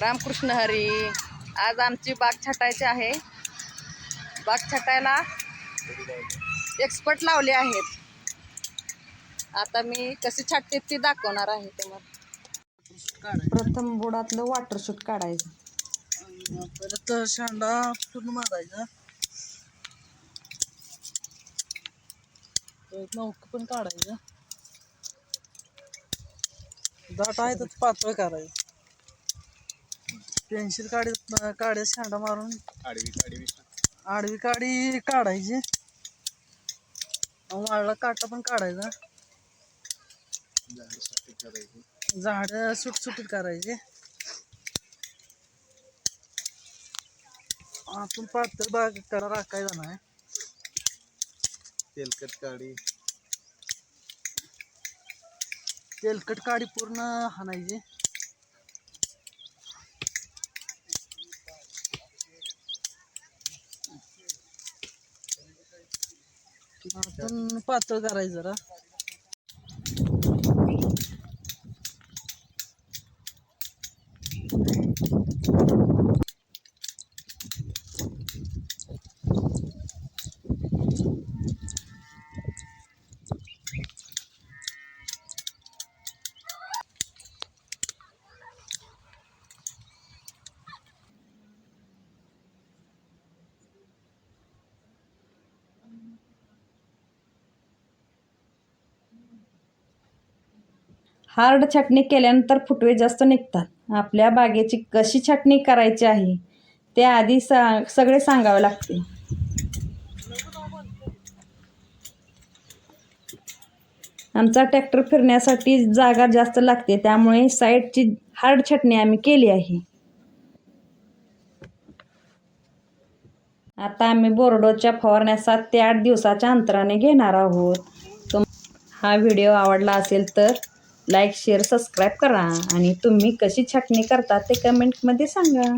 रामकृष्ण हरी. आज आमची बाग छटायची आहे. बाग छटायला एक्सपर्ट लावले आहेत. आता मी कशी छाटते ती दाखवणार आहे तुम्हाला. प्रथम बुडातलं वॉटर शूट काढायचं. परत शेंडा पूर्ण मारायचा. नौक पण काढायचं. दाट आहे तर पातळ करायचं. पेन्सिल काढी काढ्या शेंडा मारून. आडवी काडी काढायची. आणि वाळला काटा पण काढायचा. झाड सुटसुटीत करायचे. आपण पातळ बाग करा राखायचा नाही. तेलकट काडी. तेलकट काडी पूर्ण हाणायची. आपण पातळ करायचं जरा. हार्ड छाटणी केल्यानंतर फुटवे जास्त निघतात. आपल्या बागेची कशी छाटणी करायची आहे ते आधी सा सगळे सांगावे लागते. आमचा ट्रॅक्टर फिरण्यासाठी जागा जास्त लागते त्यामुळे साईडची हार्ड छाटणी आम्ही केली आहे. आता आम्ही बोर्डोच्या फवारण्या सात ते आठ दिवसाच्या अंतराने घेणार आहोत. हा व्हिडिओ आवडला असेल तर लाईक शेअर सबस्क्राईब करा. आणि तुम्ही कशी छाटणी करता ते कमेंटमध्ये सांगा.